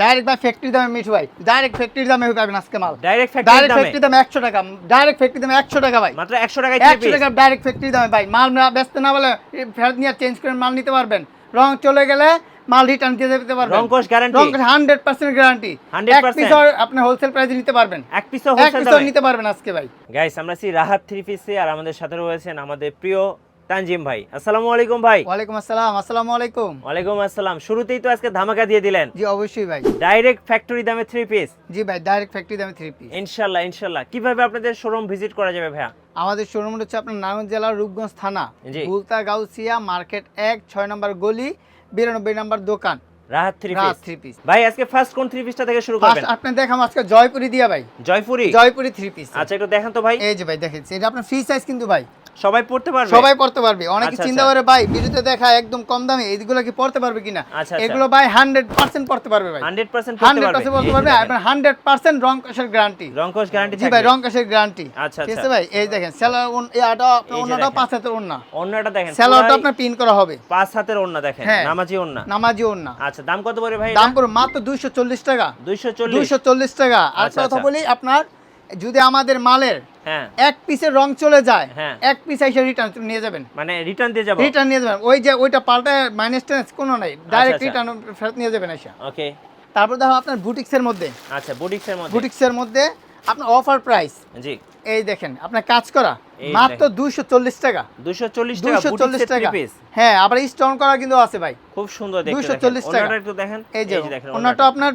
Direct ভাই factory দামে মিঠু ভাই। ডাইরেক্ট ফ্যাক্টরি দামে পাবেন আজকে মাল। ডাইরেক্ট ফ্যাক্টরি ডাইরেক্ট দামে? ফ্যাক্টরি দামে একশো টাকা। ডাইরেক্ট ফ্যাক্টরি দামে একশো টাকা ভাই। মাত্র 100 টাকায় একশো টাকা ডাইরেক্ট ফ্যাক্টরি দামে ভাই। মাল না ব্যস্ত না বলে ফেরত নিয়ে চেঞ্জ করে মাল নিতে পারবেন। রং চলে গেলে মাল রিটার্ন দিয়ে দিতে পারবেন। রং রংকশ গ্যারান্টি রং হান্ড্রেড পার্সেন্ট গ্যারান্টি 100% এক পিস আপনি হোলসেল প্রাইসে নিতে পারবেন। এক এক হোলসেল নিতে পারবেন আজকে ভাই। গাইস আমরা আছি রাহাত থ্রি পিসে আর আমাদের সাথে রয়েছেন আমাদের প্রিয় তানজিম ভাই। আসসালামু আলাইকুম ভাই। ওয়ালাইকুম আসসালাম আসসালামু আলাইকুম। ওয়ালাইকুম আসসালাম। শুরুতেই তো আজকে ধামাকা দিয়ে দিলেন। জি অবশ্যই ভাই। ডাইরেক্ট ফ্যাক্টরি দামে থ্রি পিস জি ভাই ডাইরেক্ট ফ্যাক্টরি দামে থ্রি পিস ইনশাল্লাহ ইনশাল্লাহ। কীভাবে আপনাদের শোরুম ভিজিট করা যাবে ভাইয়া? আমাদের শোরুম হচ্ছে আপনার নারায়ণ জেলার রূপগঞ্জ থানা। জি। গুলতা গাউসিয়া মার্কেট এক ছয় নম্বর গলি বিরানব্বই নম্বর দোকান। Rahat three piece three piece ভাই আজকে ফার্স্ট কোন থ্রি পিসটা থেকে শুরু করবেন? আপনি দেখাম আজকে জয়পুরি দিয়া ভাই। জয়পুরি? জয়পুরি থ্রি পিস আচ্ছা একটু দেখেন তো ভাই। এই যে ভাই দেখেন। এটা আপনার ফ্রি সাইজ কিন্তু ভাই। সবাই পড়তে পারবে? সবাই পড়তে পারবে। অনেকে আচ্ছা, চিন্তা আচ্ছা। করে ভাই দেখা একদম কম দামে এইগুলো কি পড়তে পারবে কিনা? আচ্ছা। এগুলো ভাই হান্ড্রেড পার্সেন্ট পড়তে পারবে ভাই। 100% পড়তে পারবে। রং কষের গ্যারান্টি গ্যারান্টি জি ভাই রং কষের গ্যারান্টি আচ্ছা, ঠিক। আছে ভাই? এই দেখেন সেলার এটা আপনার পাঁচ হাতের অন্যটা দেখেন। সেলারটা আপনার পিন করা হবে। পাঁচ হাতের ওন্না দেখেন হ্যাঁ। নামাজি ওন্না নামাজি অন্য আচ্ছা দাম কত পড়ে ভাই দাম পড়বে মাত্র দুইশো চল্লিশ টাকা। 240 দুইশো চল্লিশ টাকা। আর আচ্ছা, কথা। বলি আপনার যদি আমাদের মালের হ্যাঁ। এক পিসের রং চলে যায় হ্যাঁ। এক পিস এসে রিটার্ন নিয়ে যাবেন। মানে রিটার্ন দিয়ে যাবেন রিটার্ন নিয়ে যাবেন। ওই যে ওইটা পাল্টা মাইনাস টেন্স কোনো নাই ডাইরেক্ট আচ্ছা। রিটার্ন ফেরত নিয়ে যাবেন এসে। ওকে তারপর দেখো আপনার বুটিক্সের মধ্যে। আচ্ছা বুটিক্সের মধ্যে। বুটিক্সের মধ্যে আপনার অফার প্রাইস জি। এই দেখেন আপনার কাজ করা মাত্র দেখেন। দুইশো চল্লিশ টাকা। 240 টাকা দুইশো চল্লিশ বুটিক্সের টাকা। হ্যাঁ আবার স্টোন করা কিন্তু আছে ভাই। খুব সুন্দর দেখতে 240 টাকা। একটু দেখেন। এই যে দেখেন ওনাটা আপনার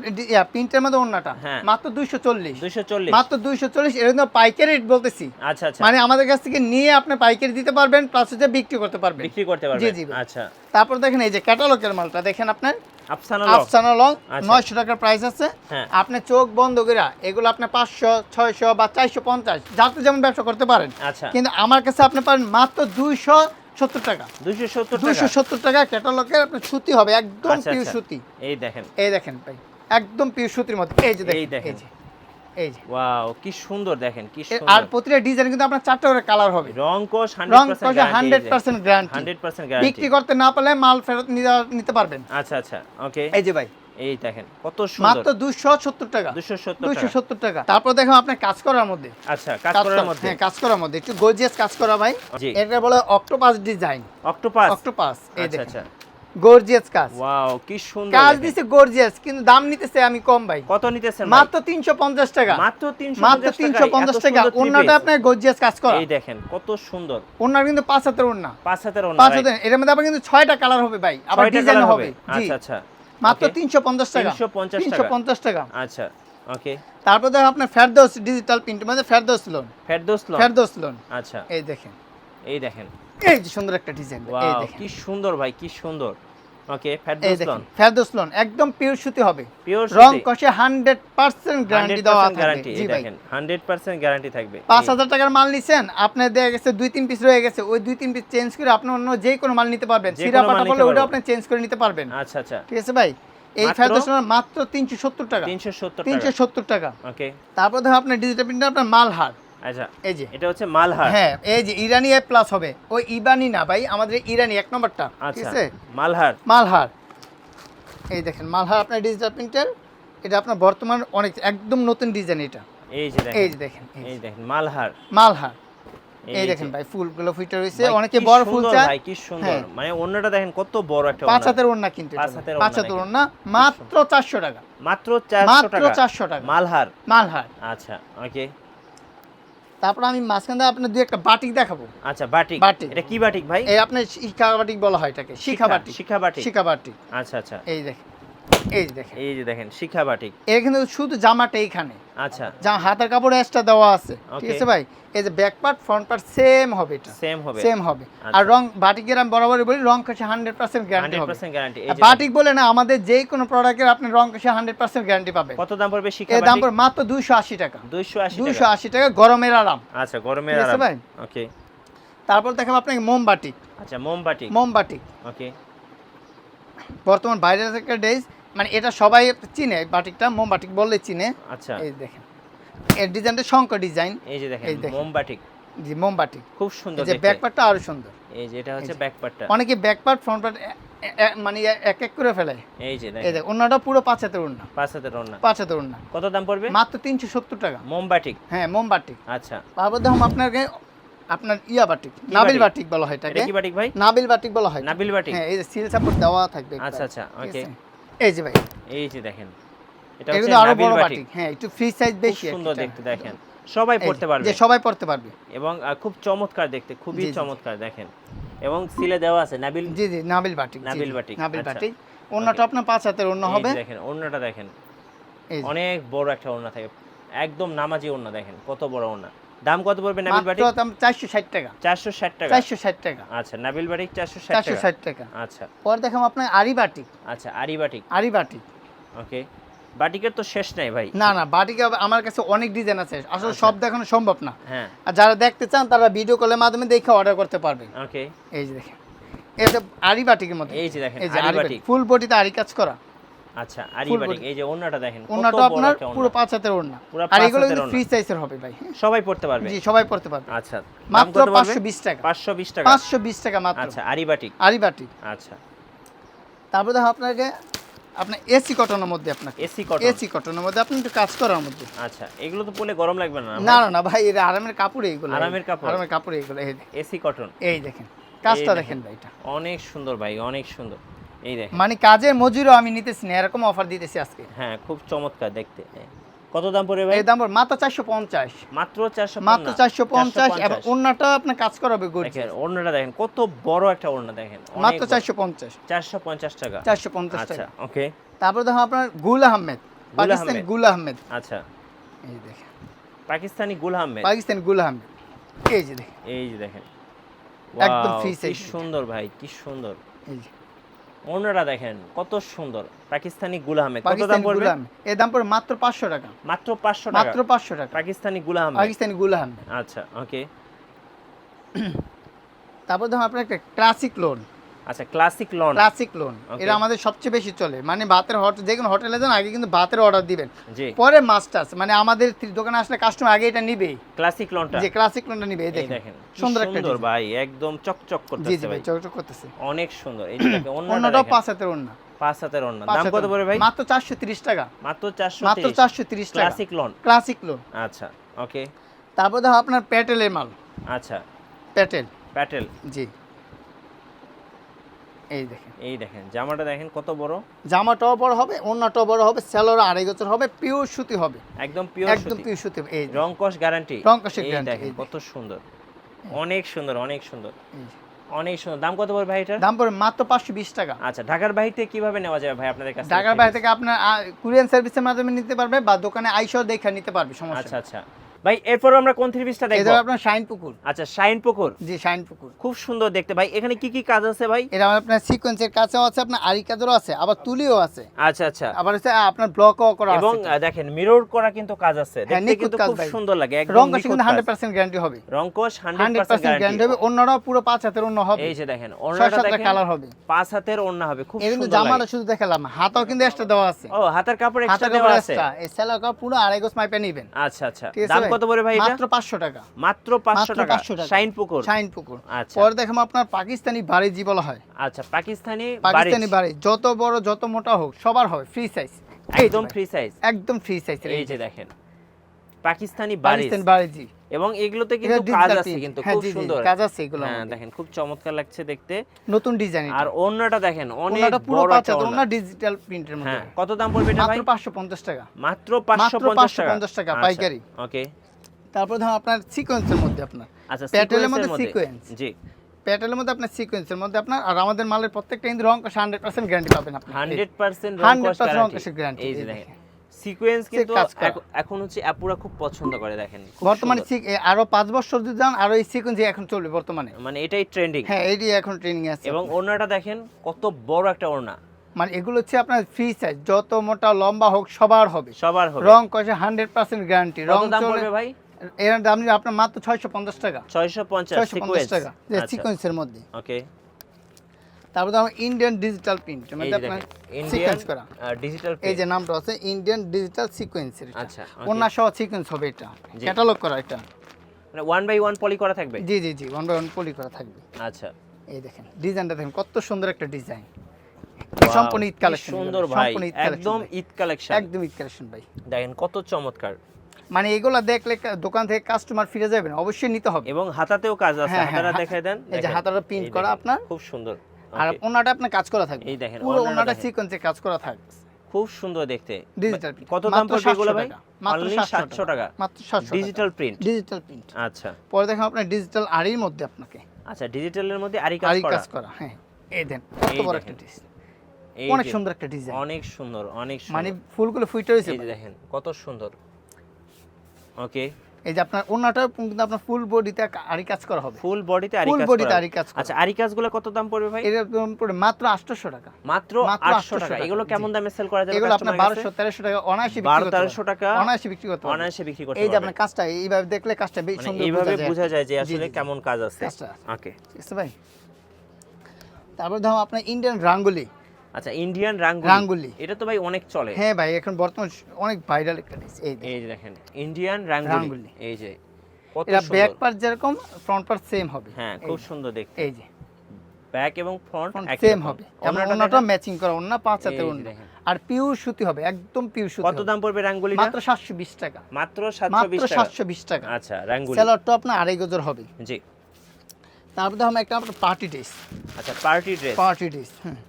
প্রিন্টের মধ্যে ওনাটা হ্যাঁ। মাত্র দুইশো চল্লিশ। 240 মাত্র দুইশো চল্লিশ এর জন্য পাইকারি রেট বলতেছি। আচ্ছা আচ্ছা। মানে আমাদের কাছ থেকে নিয়ে আপনি পাইকারি দিতে পারবেন প্লাস হচ্ছে বিক্রি করতে পারবেন। বিক্রি করতে পারবেন। জি, জি আচ্ছা। তারপর দেখেন এই যে ক্যাটালগের মালটা দেখেন আপনার? আফসানা লং আচ্ছা। নয়শো টাকার প্রাইস আছে। হ্যাঁ। আপনি চোখ বন্ধ করে এগুলো আপনি পাঁচশো ছয়শো বা চারশো পঞ্চাশ যাতে যেমন ব্যবসা করতে পারেন। আচ্ছা। কিন্তু আমার কাছে আপনি পারেন মাত্র দুইশো সত্তর টাকা। 270 দুইশো সত্তর টাকা ক্যাটালগের আপনার সুতি হবে একদম পিউ আচ্ছা। সুতি। এই দেখেন। এই দেখেন ভাই একদম পিউ সুতির মতো এই যে দেখেন। এই এই যে। ওয়াও কি সুন্দর দেখেন কি সুন্দর। আর প্রতিটা ডিজাইন কিন্তু আপনার চারটা করে কালার হবে। রং কোশ 100% কষে হান্ড্রেড পার্সেন্ট গ্যারান্টি 100% গ্যারান্টি বিক্রি করতে না পারলে মাল ফেরত নিতে- পারবেন। আচ্ছা আচ্ছা ওকে এই যে ভাই। এই দেখেন কত সুন্দর। মাত্র দুশো সত্তর টাকা। 270 টাকা। টাকা। তারপর দেখো আপনার কাজ করার মধ্যে। আচ্ছা কাজ করার মধ্যে। হ্যাঁ কাজ করার মধ্যে। একটু গর্জিয়াস কাজ করা ভাই। এটা বলে অক্টোপাস ডিজাইন অক্টোপাস অক্টোপাস আচ্ছা আচ্ছা। গর্জিয়াস কাজ। ওয়াও কি সুন্দর কাজ দিছে গর্জিয়াস কিন্তু দাম নিতেছে আমি কম ভাই। কত নিতেছেন? মাত্র তিনশো পঞ্চাশ টাকা। মাত্র 350 মাত্র টাকায় তিনশো পঞ্চাশ এত টাকা। piece। আপনার গর্জিয়াস কাজ করা। এই দেখেন কত সুন্দর। কিন্তু ওন্না? হাতের এটার মধ্যে আবার কিন্তু ছয়টা কালার হবে ভাই আবার ডিজাইন হবে। আচ্ছা আচ্ছা। মাত্র Okay. তিনশো পঞ্চাশ টাকা। 350 তিনশো টাকা। পঞ্চাশ টাকা। আচ্ছা ওকে তারপর দেখো আপনার ফেরদৌস ডিজিটাল প্রিন্ট মানে Ferdous lawn Ferdous lawn Ferdous lawn আচ্ছা। এই দেখেন। এই দেখেন। এই যে সুন্দর একটা ডিজাইন এই দেখেন। কি সুন্দর ভাই কি সুন্দর। ওকে এই ফেরদৌস দেখেন লন ফেরদৌস লোন একদম পিওর সুতি হবে। পিওর রং কষে হান্ড্রেড পার্সেন্ট গ্যারান্টি দেওয়া থাকবে। গ্যারান্টি দেখেন 100% গ্যারান্টি থাকবে। পাঁচ এই, হাজার টাকার মাল নিছেন আপনার দেখা গেছে দুই তিন পিস রয়ে গেছে ওই দুই তিন পিস চেঞ্জ করে আপনি অন্য যে কোনো মাল নিতে পারবেন। সিরা পাটা বলে ওটা আপনি চেঞ্জ করে নিতে পারবেন। আচ্ছা আচ্ছা। ঠিক আছে ভাই? এই মাত্র? মাত্র তিনশো সত্তর টাকা। 370 তিনশো টাকা। সত্তর টাকা। ওকে তারপর দেখো আপনার ডিজিটাল প্রিন্টার আপনার মালহার আচ্ছা এই যে। এটা হচ্ছে মালহার। হ্যাঁ এই যে ইরানি প্লাস হবে। ওই ইবানি না ভাই আমাদের ইরানি এক নম্বরটা ঠিক আছে? মালহার। মালহার। এই দেখেন মালহার আপনার ডিজিটাল প্রিন্টার এটা আপনার বর্তমান অনেক একদম নতুন ডিজাইন এটা। এই যে এই যে দেখেন এই দেখেন মালহার। মালহার। এই দেখেন ভাই ফুলগুলো ফুটে রয়েছে অনেকে বড় ফুল চায় ভাই কি সুন্দর। মানে অন্যটা দেখেন কত বড় একটা পাঁচ। হাতের কিন্তু পাঁচ হাতের। মাত্র চারশো টাকা। মাত্র 400 টাকা। টাকা। মালহার। মালহার। আচ্ছা ওকে। তারপর আমি মাঝখান আপনার দুই একটা বাটিক দেখাবো। আচ্ছা বাটিক। বাটিক। এটা কি বাটিক ভাই? এই আপনার শিক্ষা বাটিক বলা হয় এটাকে। শিক্ষা বাটিক। শিক্ষা বাটিক। শিক্ষা বাটিক। আচ্ছা আচ্ছা। এই দেখেন। এই যে দেখেন। এই যে দেখেন শিখা বাটিক। এর কিন্তু শুধু জামাটা এইখানে। আচ্ছা। যা হাতের কাপড় এক্সট্রা দেওয়া আছে। ঠিক আছে ভাই? এই যে back part front part same হবে এটা। সেম হবে। সেম হবে। আচ্ছা। আর রং বাটিকের আমি বরাবরই বলি রং কষে গ্যারান্টি হবে। 100% গ্যারান্টি এই আর যে বাটিক বলে না আমাদের যে কোনো প্রোডাক্টের আপনি রং কষে হান্ড্রেড পার্সেন্ট গ্যারান্টি পাবে কত দাম পড়বে শিখা এর দাম বাটিক? পড়ে মাত্র দুইশো আশি টাকা। 280 দুইশো টাকা। আশি টাকা গরমের আরাম। আচ্ছা গরমের ঠিক আছে আরাম। ভাই? ওকে তারপর দেখাবো আপনাকে মোমবাটিক আচ্ছা মোমবাটিক মোমবাটিক ওকে বর্তমান বাইরের থেকে ডেজ মানে এটা সবাই চিনে বাটিকটা মোমবাটিক বললে চিনে। আচ্ছা। এই দেখেন। এর ডিজাইনটা শঙ্কর ডিজাইন। এই যে দেখেন এই দেখেন। মোমবাটিক। জি মোমবাটিক। খুব সুন্দর এই যে ব্যাক পার্টটা আরও সুন্দর। এই যে এটা হচ্ছে যে। ব্যাক পার্টটা অনেকে ব্যাক পার্ট ফ্রন্ট পার্ট মানে এক এক করে ফেলে। এই যে এই দেখ অন্যটা পুরো পাঁচ হাতের অন্য পাঁচ হাতের ওড়না। পাঁচ হাতের অন্য কত দাম পড়বে? মাত্র তিনশো সত্তর টাকা। মোমবাটিক। হ্যাঁ মোমবাটি আচ্ছা। তারপর দেখুন আপনাকে আপনার ইয়া বাটিক নাবিল বাটিক? বলা হয় এটাকে। কি বাটিক ভাই? নাবিল বাটিক বলা হয়। নাবিল বাটিক। হ্যাঁ এই যে সিল সাপোর্ট দেওয়া থাকবে আচ্ছা, আচ্ছা. আছে? এই যে ভাই। এই যে দেখেন এটা হচ্ছে আরও বড় বাটিক। হ্যাঁ একটু ফ্রি সাইজ বেশি সুন্দর দেখতে দেখেন। সবাই পড়তে পারবে। যে সবাই পড়তে পারবে। এবং খুব চমৎকার দেখতে খুবই। চমৎকার দেখেন। এবং সিলে দেওয়া আছে নাবিল জি জি নাবিল বাটিক নাবিল বাটিক, নাবিল আচ্ছা। বাটিক। অন্যটা আপনার পাঁচ হাতের এই হবে। দেখেন ওড়নাটা দেখেন। অনেক বড় একটা ওড়না থাকে। একদম নামাজি ওড়না দেখেন কত বড় ওড়না। দাম কত পড়বে নাবিল বাটিক? দাম চারশো ষাট টাকা। চারশো ষাট টাকা। চারশো ষাট টাকা। আচ্ছা নাবিল বাটিক চারশো ষাট চারশো টাকা ষাট টাকা। আচ্ছা। পরে দেখাম আপনার আরি বাটিক। আচ্ছা আরি বাটিক। আরি বাটিক। ওকে। বাটিকের তো শেষ নাই ভাই। না না বাটিকে আমার কাছে অনেক ডিজাইন আছে। আসলে আচ্ছা। সব দেখানো সম্ভব না। হ্যাঁ। আর যারা দেখতে চান তারা ভিডিও কলের মাধ্যমে দেখে অর্ডার করতে পারবে। ওকে। এই যে দেখেন। এটা আরি বাটিকের মধ্যে। এই যে দেখেন আরি বাটিক। ফুল বডিতে আরি কাজ করা। আচ্ছা আরি full এই যে ওড়নাটা দেখেন কত আপনার পুরো পাঁচ হাতের ওড়না। আর এগুলো কিন্তু ফ্রি সাইজের হবে ভাই? সবাই পড়তে পারবে? জি সবাই পড়তে পারবে। আচ্ছা মাত্র কত পড়বে? পাঁচশো বিশ টাকা। 520 টাকা। পাঁচশো বিশ টাকা মাত্র। আচ্ছা আরি বাটিক আরি বাটিক আচ্ছা। তারপর দেখো আপনাকে আপনার এসি কটনের মধ্যে আপনাকে। AC cotton. এসি কটনের মধ্যে আপনি একটু কাজ করার মধ্যে। আচ্ছা এগুলো তো পরলে গরম লাগবে না না না না ভাই এটা আরামের কাপড় এইগুলো। আরামের কাপড়? আরামের কাপড় এইগুলো এই এসি কটন। এই দেখেন কাজটা দেখেন। ভাই এটা। অনেক সুন্দর ভাই অনেক সুন্দর। এই দেখেন। মানে কাজের মজুরিও আমি নিতেছি না এরকম অফার দিতেছি আজকে। হ্যাঁ খুব চমৎকার দেখতে। কত দাম পড়বে ভাই? এই দাম পড়বে মাত্র চারশো পঞ্চাশ। মাত্র চারশো মাত্র চারশো পঞ্চাশ এবং অন্যটা আপনার কাজ করাবে গুড দেখেন ওড়নাটা দেখেন কত বড় একটা ওড়না দেখেন। মাত্র চারশো পঞ্চাশ। চারশো পঞ্চাশ টাকা। চারশো পঞ্চাশ আচ্ছা টাকা। ওকে তারপর দেখো আপনার গুল আহমেদ। পাকিস্তানি। গুল আহমেদ। আচ্ছা। এই দেখেন। পাকিস্তানি গুল আহমেদ। পাকিস্তানি গুল আহমেদ। এই যে দেখেন। এই যে দেখেন। একদম কি সুন্দর ভাই কি সুন্দর। এই যে। ওড়নাটা দেখেন কত সুন্দর। পাকিস্তানি গুলামে কত দাম পড়বে? এর দাম পড়বে মাত্র পাঁচশো টাকা। মাত্র পাঁচশো টাকা? মাত্র পাঁচশো টাকা। পাকিস্তানি গুলাম পাকিস্তানি গুলাম। আচ্ছা ওকে তারপর ধরুন আপনার একটা ক্লাসিক লোন আচ্ছা ক্লাসিক লন ক্লাসিক লোন এটা আমাদের সবচেয়ে বেশি চলে। মানে ভাতের হোটেল যে কোনো হোটেলে যান আগে কিন্তু ভাতের অর্ডার দিবেন। জি। পরে মাস্টার্স মানে আমাদের দোকানে আসলে কাস্টমার আগে এটা নিবেই। ক্লাসিক লনটা যে ক্লাসিক লোনটা নিবে এই দেখেন। সুন্দর একটা সুন্দর ভাই একদম চকচক করতেছে জি ভাই ভাই। চকচক করতেছে। অনেক সুন্দর। এই দেখেন অন্যটাও পাঁচ হাতের অন্য। পাঁচ হাতের অন্য। দাম কত পড়ে ভাই? মাত্র চারশো তিরিশ টাকা। মাত্র চারশো মাত্র চারশো তিরিশ টাকা। ক্লাসিক লন ক্লাসিক লোন আচ্ছা ওকে তারপর দেখো আপনার প্যাটেলের মাল। আচ্ছা। প্যাটেল। প্যাটেল। জি। এই দেখেন। এই দেখেন জামাটা দেখেন কত বড়? জামাটাও বড় হবে বড় হবে স্যালোর আড়াই হবে পিওর সুতি হবে। একদম পিওর একদম পিওর সুতি এই রং কস গ্যারান্টি রং দেখেন কত সুন্দর। অনেক সুন্দর অনেক সুন্দর। অনেক সুন্দর। দাম কত পড়বে ভাই এটা দাম পড়বে মাত্র পাঁচশো বিশ টাকা। আচ্ছা ঢাকার বাইরে কীভাবে নেওয়া যাবে ভাই আপনাদের কাছে ঢাকার বাইরে থেকে আপনার কুরিয়ান সার্ভিসের মাধ্যমে নিতে পারবে বা দোকানে আইসও দেখে নিতে পারবে সমস্যা আচ্ছা আচ্ছা। ভাই এরপর আমরা কোন থ্রি পিসটা দেখব? ধরো আপনার শাইন পুকুর। আচ্ছা শাইন পুকুর। জি শাইন পুকুর। খুব সুন্দর দেখতে। ভাই এখানে কি কি কাজ আছে ভাই? এটা আপনার সিকোয়েন্সের কাছেও আছে আপনার আরি কাজেরও আছে আবার তুলিও আছে। আচ্ছা আচ্ছা। আবার হচ্ছে আপনার ব্লকও করা আছে। আহ, দেখেন মিরর করা কিন্তু কাজ আছে। হ্যাঁ, দেখতে কিন্তু খুব সুন্দর লাগে একদম রং কষে নিখুঁত কিন্তু হান্ড্রেড কাজ। পার্সেন্ট গ্যারান্টি হবে। হান্ড্রেড হান্ড্রেড পার্সেন্ট গ্যারান্টি হবে। অন্যরাও পুরো পাঁচ হাতের অন্য হবে। এই যে দেখেন ওড়নাটা দেখেন কালার হবে। পাঁচ হাতের ওড়না হবে। খুব এই কিন্তু সুন্দর জামাটা শুধু দেখালাম। হাতাও কিন্তু এক্সট্রা দেওয়া আছে। ও হাতের কাপড় এক্সট্রা দেওয়া আছে। এই সেলার কাপড় পুরো আড়াই গোছ মাইপে নিবেন। আচ্ছা আচ্ছা। দাম? কত পড়ে ভাই মাত্র পাঁচশো টাকা। মাত্র পাঁচশো মাত্র টাকা। 500 টাকা। শাইন পুকুর? শাইন পুকুর। আচ্ছা। পরে দেখাম আপনার পাকিস্তানি বাড়িজি বলা হয়। আচ্ছা পাকিস্তানি পাকিস্তানি বাড়ি যত বড় যত মোটা হোক সবার হবে ফ্রি সাইজ একদম ফ্রি সাইজ একদম ফ্রি সাইজ এই যে দেখেন পাকিস্তানি বাড়ি পাকিস্তানি বাড়িজি। এবং এগুলোতে কিন্তু কাজ আছে কিন্তু হ্যাঁ, খুব সুন্দর। কাজ আছে এগুলো হ্যাঁ দেখেন খুব চমৎকার লাগছে দেখতে। নতুন ডিজাইন আর ওড়নাটা দেখেন অনেক পুরো পাঁচ ডিজিটাল প্রিন্টের মধ্যে। হ্যাঁ কত দাম পড়বে এটা ভাই? মাত্র পাঁচশো পঞ্চাশ টাকা। মাত্র পাঁচশো পঞ্চাশ টাকা 550 টাকা, পাইকারি। ওকে তারপর ধরুন আপনার সিকোয়েন্সের মধ্যে আপনার। আচ্ছা প্যাটেলের মধ্যে মধ্যে। জি। প্যাটেলের মধ্যে আপনার সিকোয়েন্সের মধ্যে আপনার আর আমাদের মালের প্রত্যেকটা কিন্তু রং হান্ড্রেড পার্সেন্ট গ্যারান্টি পাবেন আপনি হান্ড্রেড পার্সেন্ট 100% রং কষের guarantee, এই দেখেন। সিকোয়েন্স কিন্তু এখন- হচ্ছে আপুরা খুব পছন্দ করে দেখেন। বর্তমানে ঠিক আরও পাঁচ বছর যদি যান আরও এই সিকোয়েন্স এখন চলবে বর্তমানে। মানে এটাই ট্রেন্ডিং হ্যাঁ এইটি এখন ট্রেনিং আছে। এবং ওড়নাটা দেখেন কত বড় একটা ওড়না। মানে এগুলো হচ্ছে আপনার ফ্রি সাইজ যত মোটা লম্বা হোক সবার হবে। সবার হবে। রং কষে হান্ড্রেড পার্সেন্ট গ্যারান্টি রং দাম চলে পড়বে ভাই? এর দাম নিবে আপনার মাত্র ছয়শো পঞ্চাশ টাকা। ছয়শো পঞ্চাশ ছয়শো পঞ্চাশ সিকোয়েন্স টাকা। যে সিকোয়েন্সের মধ্যে। ওকে তারপর ইন্ডিয়ান ডিজিটাল প্রিন্ট মানে আপনার সিকোয়েন্স করা। ডিজিটাল এই যে নামটা আছে ইন্ডিয়ান ডিজিটাল সিকোয়েন্সের আচ্ছা অন্য সহ সিকোয়েন্স হবে এটা। ক্যাটালগ করা এটা। মানে ওয়ান বাই ওয়ান পলি করা থাকবে? জি জি জি ওয়ান বাই ওয়ান পলি করা থাকবে। আচ্ছা। এই দেখেন ডিজাইনটা দেখেন কত সুন্দর একটা ডিজাইন সম্পূর্ণ ঈদ কালেকশন সুন্দর ভাই। একদম ঈদ কালেকশন একদম ঈদ কালেকশন ভাই। দেখেন কত চমৎকার। মানে এগুলা দেখলে দোকান থেকে কাস্টমার ফিরে যাবেন অবশ্যই নিতে হবে। এবং হাতাতেও কাজ আছে হ্যাঁ, হ্যাঁ, দেখাই দেন এই যে হাতাটা এই করা আপনার। খুব সুন্দর। আর ওনাটা আপনার কাজ করা থাকবে। এই দেখেন, পুরো ওনাটা সিকোয়েন্সে কাজ করা থাকবে। খুব সুন্দর দেখতে। ডিজিটাল প্রিন্ট কত দাম পড়বে এগুলো ভাই? মাত্র 700 700 টাকা। মাত্র 700 ডিজিটাল প্রিন্ট ডিজিটাল প্রিন্ট আচ্ছা। পরে দেখেন আপনার ডিজিটাল আড়ির মধ্যে আপনাকে। আচ্ছা ডিজিটালের মধ্যে আরি কাজ করা। কাজ করা হ্যাঁ। এই দেন কত বড় একটা ডিজাইন অনেক সুন্দর একটা ডিজাইন অনেক সুন্দর অনেক মানে ফুলগুলো ফুটে রয়েছে দেখেন কত সুন্দর। ওকে এই যে আপনার ওনাটা কিন্তু আপনার ফুল বডিতে আড়ি কাজ করা হবে। ফুল বডিতে আরি ফুল কাজ বডিতে করা আড়ি কাজ আচ্ছা আরি কাজগুলো কত দাম পড়বে ভাই? এটা একদম পুরো মাত্র 800 টাকা। মাত্র মাত্র 800 800 টাকা। এগুলো কেমন দামে সেল করা যাবে এগুলো আপনার কাস্টমারের 1200 1300 টাকা অনায়াসে বিক্রি 12 করতে 1300 পারবেন। টাকা অনায়াসে বিক্রি করতে। অনায়াসে বিক্রি করতে এই যে আপনার কাজটা এইভাবে দেখলে কাজটা বেশ মানে সুন্দর এইভাবে বোঝা যায় যে আসলে। কেমন কাজ আছে। কাজটা। ওকে ঠিক আছে ভাই? তারপর ধরো আপনার ইন্ডিয়ান রাঙ্গুলি আচ্ছা ইন্ডিয়ান রাঙ্গুলি। রাঙ্গুলি। এটা তো ভাই অনেক চলে। হ্যাঁ ভাই এখন বর্তমান অনেক ভাইরাল একটা ডিশ এই এই দেখেন ইন্ডিয়ান রাঙ্গুলি। এই যে এটা ব্যাক পার্ট যেরকম ফ্রন্ট পার্ট সেম হবে। হ্যাঁ খুব সুন্দর দেখতে। এই যে। ব্যাক এবং ফ্রন্ট সেম হবে। ওনাটা ম্যাচিং করা অন্য পাঁচ হাতে অন্য। আর পিওর সুতি হবে একদম পিওর সুতি কত দাম পড়বে রাঙ্গুলিটা? মাত্র 720 টাকা। মাত্র মাত্র 720 টাকা 720 টাকা। আচ্ছা রাঙ্গুলি। সেলরটা আপনার আড়াই গজের হবে। জি। তারপর দেখো একটা পার্টি ড্রেস আচ্ছা পার্টি ড্রেস পার্টি ড্রেস হ্যাঁ।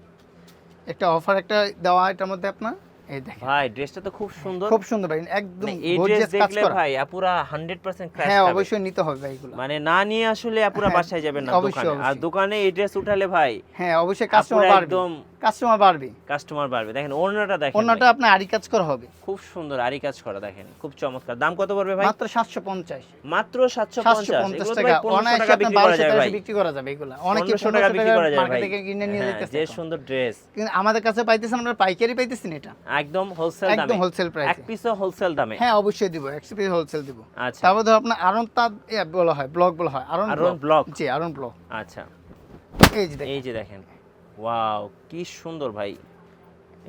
একটা অফার একটা দেওয়া এটার মধ্যে আপনার? এই দেখেন। ভাই ড্রেসটা তো খুব সুন্দর। খুব সুন্দর ভাই একদম মানে এই ড্রেস gorgeous কাজ করা। ভাই আপুরা 100% ক্র্যাশ হ্যাঁ অবশ্যই নিতে হবে ভাই এগুলো। মানে না নিয়ে আসলে আপুরা হ্যাঁ, বাসায় যাবেন না দোকানে। আর দোকানে এই ড্রেস উঠালে ভাই হ্যাঁ অবশ্যই কাস্টমার বাড়বে। একদম কাস্টমার বাড়বে। কাস্টমার বাড়বে। দেখেন ওড়নাটা দেখেন অন্যটা আপনার আড়ি কাজ করা হবে। খুব সুন্দর আরি কাজ করা দেখেন খুব চমৎকার। দাম কত পড়বে ভাই? মাত্র 750 মাত্র 750 750 এগুলো টাকা ভাই 1500 টাকা বিক্রি করা 1200 ভাই। বিক্রি করা যাবে এগুলো। অনেকে 1500 টাকা বিক্রি করা যায় ভাই। কিনে নিয়ে যেতেছে। যে সুন্দর ড্রেস কিন্তু আমাদের কাছে পাইতেছেন আমরা পাইকারি পাইতেছেন এটা। একদম হোলসেল একদম দামে। হোলসেল এক পিসও হোলসেল দামে। হ্যাঁ অবশ্যই দিব এক্সপিরিয়েন্স হোলসেল দিব। আচ্ছা। তারপর ধর আপনার আরন তার বলা হয় ব্লক বলা হয় আরন আরন ব্লক জি আরন ব্লক আচ্ছা। এই যে দেখেন। এই যে দেখেন। ওয়াও কি সুন্দর ভাই।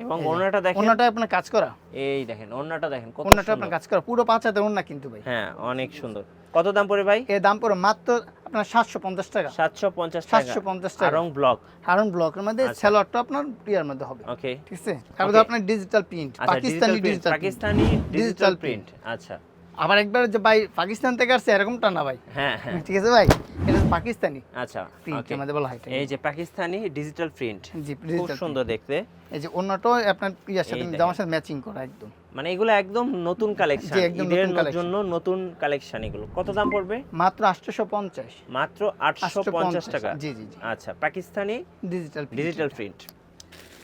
এবং ওড়নাটা দেখেন। অন্যটা আপনার কাজ করা। এই দেখেন ওড়নাটা দেখেন কত সুন্দর আপনার কাজ করা। পুরো পাঁচ হাজার অন্য কিন্তু ভাই। হ্যাঁ অনেক সুন্দর। কত দাম পড়ে ভাই? এর দাম পড়ে মাত্র আপনার সাতশো পঞ্চাশ টাকা। 750 টাকা। সাতশো পঞ্চাশ টাকা। আরং ব্লক। আরন ব্লকের মধ্যে আচ্ছা। সেলরটা আপনার ইয়ার মধ্যে হবে। ওকে ঠিক আছে? তারপর. আপনার ডিজিটাল প্রিন্ট আচ্ছা Pakistani digital digital Pakistani digital print আচ্ছা। আবার একবার যে ভাই পাকিস্তান থেকে আসছে এরকমটা না ভাই। হ্যাঁ হ্যাঁ। ঠিক আছে ভাই? এটা পাকিস্তানি। আচ্ছা প্রিন্ট আমাদের বলা হয় এই যে পাকিস্তানি ডিজিটাল প্রিন্ট জি খুব সুন্দর দেখতে। এই যে অন্যটাও আপনার ইয়ার সাথে জামার সাথে ম্যাচিং করা একদম। মানে এগুলো একদম নতুন কালেকশন ঈদের। জন্য নতুন কালেকশন এগুলো। কত দাম পড়বে? মাত্র আটশোশো পঞ্চাশ। মাত্র 850 টাকা। জি জি আচ্ছা পাকিস্তানি ডিজিটাল ডিজিটাল প্রিন্ট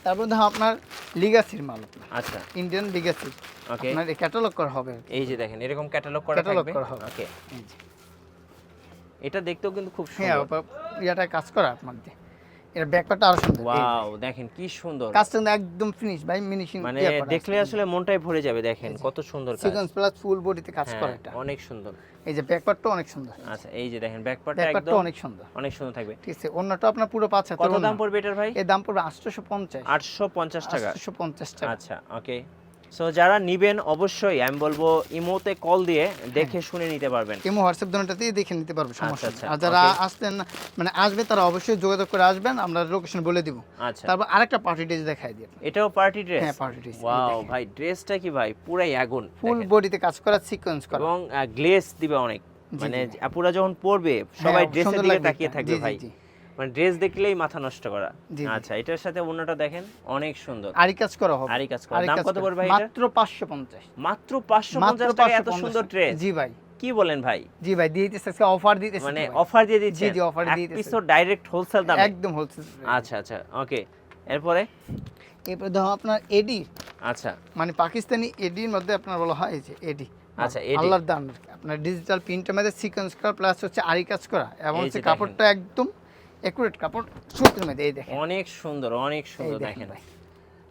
তারপর দেখো আপনার লিগাসির মাল। আচ্ছা। ইন্ডিয়ান লিগাসি ওকে আপনার ক্যাটালগ করা হবে এই যে দেখেন এরকম ক্যাটালগ করা থাকবে? করা হবে। ওকে এই যে। এটা দেখতেও কিন্তু খুব হ্যাঁ সুন্দর। ইয়াটা কাজ করা আপনার দিয়ে। এটা ব্যাকপার্টটা আরও সুন্দর। ওয়াও দেখেন কি সুন্দর। কাজটা একদম ফিনিশ ভাই ফিনিশিং মানে দেখলে আসলে মনটাই ভরে যাবে দেখেন কত সুন্দর কাজ। সিকোয়েন্স প্লাস ফুল বডিতে কাজ হ্যাঁ, করা এটা। অনেক সুন্দর। এই যে ব্যাকপার্টটা অনেক সুন্দর। আচ্ছা এই যে দেখেন ব্যাক পার্টটা ব্যাকপার্টটা একদম অনেক সুন্দর। অনেক সুন্দর থাকবে। ঠিক আছে অন্যটা আপনার পুরো পাঁচ হাজার কত দাম পড়বে এটার ভাই? এর দাম পড়বে আটশোশো পঞ্চাশ। 850 টাকা। আটশোশো পঞ্চাশ টাকা। আচ্ছা ওকে সো যারা নিবেন অবশ্যই আমি বলব ইমোতে কল দিয়ে দেখে শুনে নিতে পারবেন। কেমো হোয়াটসঅ্যাপ দোনোটাতেই দেখে নিতে পারবে সমস্যা আচ্ছা, আর যারা. আসতেন মানে আসবে তারা অবশ্যই যোগাযোগ করে আসবেন আমরা লোকেশন বলে দিব। আচ্ছা। তারপর আরেকটা পার্টি ড্রেস দেখাই দিই এটাও পার্টি ড্রেস হ্যাঁ পার্টি ড্রেস ওয়াও ভাই ড্রেসটা কি ভাই? পুরাই আগুন ফুল। বডিতে কাজ করা সিকোয়েন্স করা। এবং গ্লেস দিবে অনেক। মানে। আপুরা যখন পরবে সবাই হ্যাঁ, ড্রেসের দিকে তাকিয়ে থাকবে ভাই। মানে ড্রেস দেখলেই মাথা নষ্ট করা। আচ্ছা এটার সাথে অন্যটা দেখেন অনেক সুন্দর। আরি কাজ করা হবে। আরি কাজ করা। দাম কত পড়বে ভাই এটা? মাত্র পাঁচশো পঞ্চাশ। মাত্র পাঁচশো মাত্র পঞ্চাশ টাকা এত সুন্দর ড্রেস জি ভাই। কি বলেন ভাই? জি ভাই দিয়ে দিতেছে আজকে অফার দিতেছে মানে অফার দিয়ে দিচ্ছে জি, জি, offer দিয়ে দিতেছে। পিসও ডাইরেক্ট হোলসেল দাম? একদম হোলসেল আচ্ছা আচ্ছা ওকে এরপরে? এরপর ধরো আপনার এডি আচ্ছা। মানে পাকিস্তানি এডির মধ্যে আপনার বলা হয় এই যে এডি আচ্ছা, এডি। আল্লাহর দান। আপনার ডিজিটাল প্রিন্টের মধ্যে সিকোয়েন্স করা প্লাস হচ্ছে আরি কাজ করা এবং হচ্ছে কাপড়টা একদম একুরেট কাপড় সুতির মধ্যে এই দেখেন। অনেক সুন্দর অনেক সুন্দর দেখেন ভাই।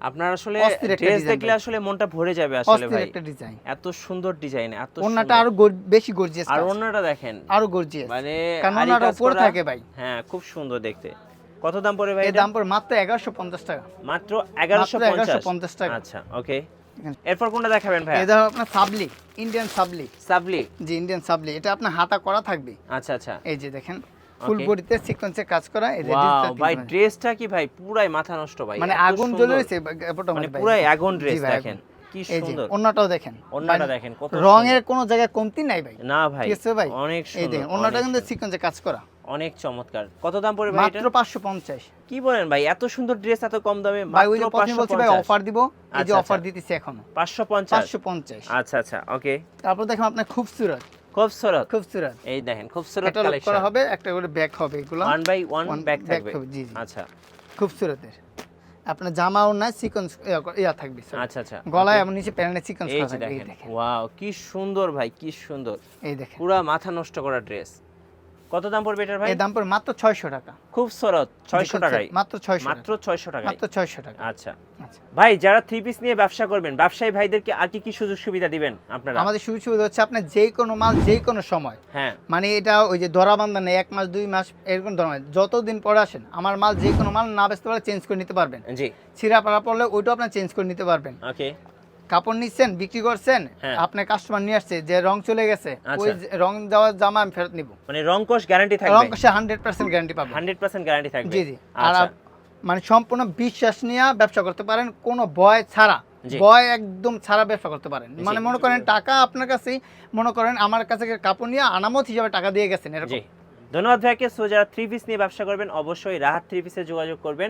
আপনার আসলে ড্রেস দেখলে আসলে মনটা ভরে যাবে আসলে ভাই। একটা ডিজাইন এত সুন্দর ডিজাইন এত ওন্নাটা আরও বেশি গর্জিয়াস আর অন্যটা দেখেন। আরও গর্জিয়াস মানে উপরে থাকে ভাই। হ্যাঁ খুব সুন্দর দেখতে। কত দাম পড়ে ভাই দাম পড়ে মাত্র এগারোশো পঞ্চাশ টাকা। মাত্র এগারোশো এগারোশো পঞ্চাশ টাকা। আচ্ছা ওকে এরপর কোনটা দেখাবেন ভাই ধরো আপনার সাবলি ইন্ডিয়ান সাবলি। সাবলি। জি ইন্ডিয়ান সাবলি। এটা আপনার হাতা করা থাকবে। আচ্ছা আচ্ছা। এই যে দেখেন। ফুল. বডিতে সিকোয়েন্সের কাজ করা এই যে ভাই ড্রেসটা কি ভাই? পুরাই মাথা নষ্ট ভাই মানে আগুন জ্বলে রয়েছে মানে পুরাই আগুন ড্রেস দেখেন কি সুন্দর। অন্যটাও দেখেন। অন্যটা মানে দেখেন কত রঙের কোনো জায়গায় কমতি নাই ভাই। না ভাই ঠিক ভাই? অনেক এই দেখেন অন্যটা কিন্তু সিকোয়েন্সে কাজ করা। অনেক চমৎকার। কত দাম পড়বে ভাই এটা? মাত্র পাঁচশো পঞ্চাশ। কি বলেন ভাই এত সুন্দর ড্রেস এত কম দামে ভাই ওই যে প্রথমে বলছি ভাই অফার দিব। এই যে আচ্ছা, অফার আচ্ছা। দিতেছি এখনও। 550 পাঁচশো পঞ্চাশ। আচ্ছা আচ্ছা ওকে তারপর দেখেন আপনার খুবসুরত খুবসুরত। খুবসুরত। এই দেখেন খুবসুরত কালেকশন করা হবে একটা করে ব্যাগ হবে এগুলো। ওয়ান বাই ওয়ান ব্যাগ থাকবে। জি, জি। আচ্ছা। খুবসুরতের। আপনার জামাও না সিকোয়েন্স ইয়া থাকবে। আচ্ছা আচ্ছা। গলায়. এবং নিচে প্যান্টে সিকোয়েন্স করা থাকবে এই দেখেন। ওয়াও কি সুন্দর ভাই কি সুন্দর। এই দেখেন। পুরা মাথা নষ্ট করা ড্রেস কত দাম পড়বে এটার ভাই? দাম পড়ে মাত্র ছয়শো টাকা। খুব সরত ছয়শো দেখুন, টাকায়। মাত্র ছয়শো মাত্র ছয়শো টাকায়। মাত্র ছয়শো টাকা। আচ্ছা। আচ্ছা। ভাই যারা থ্রি পিস নিয়ে ব্যবসা করবেন ব্যবসায়ী ভাইদেরকে আর কি কি সুযোগ সুবিধা দিবেন আপনারা? আমাদের সুযোগ সুবিধা হচ্ছে আপনার যে কোনো মাল যে কোনো সময়। হ্যাঁ। মানে এটা ওই যে ধরা বান্ধা নেই এক মাস দুই মাস এরকম ধরা। যতদিন পরে আসেন আমার মাল যে কোনো মাল না বেচতে পারলে চেঞ্জ করে নিতে পারবেন। জি। ছিঁড়া পাড়া পড়লে ওইটাও আপনার চেঞ্জ করে নিতে পারবেন। ওকে কাপড় নিচ্ছেন বিক্রি করছেন হ্যাঁ। আপনার কাস্টমার নিয়ে আসছে যে রং চলে গেছে আচ্ছা। ওই রং যাওয়ার জামা আমি ফেরত নিব। মানে রংকশ গ্যারান্টি থাকবে? রং হান্ড্রেড পার্সেন্ট গ্যারান্টি পাবেন হান্ড্রেড পার্সেন্ট গ্যারান্টি থাকবে? জি জি। আর আচ্ছা মানে সম্পূর্ণ বিশ্বাস নিয়ে ব্যবসা করতে পারেন কোনো ভয় ছাড়া। ভয় একদম ছাড়া ব্যবসা করতে পারেন। মানে মনে করেন টাকা আপনার কাছেই মনে করেন আমার কাছে কাপড় নিয়ে আনামত হিসাবে টাকা দিয়ে গেছেন এরকম। ধন্যবাদ ভাইকে। সো যারা থ্রি পিস নিয়ে ব্যবসা করবেন অবশ্যই রাহাত থ্রি পিসে যোগাযোগ করবেন।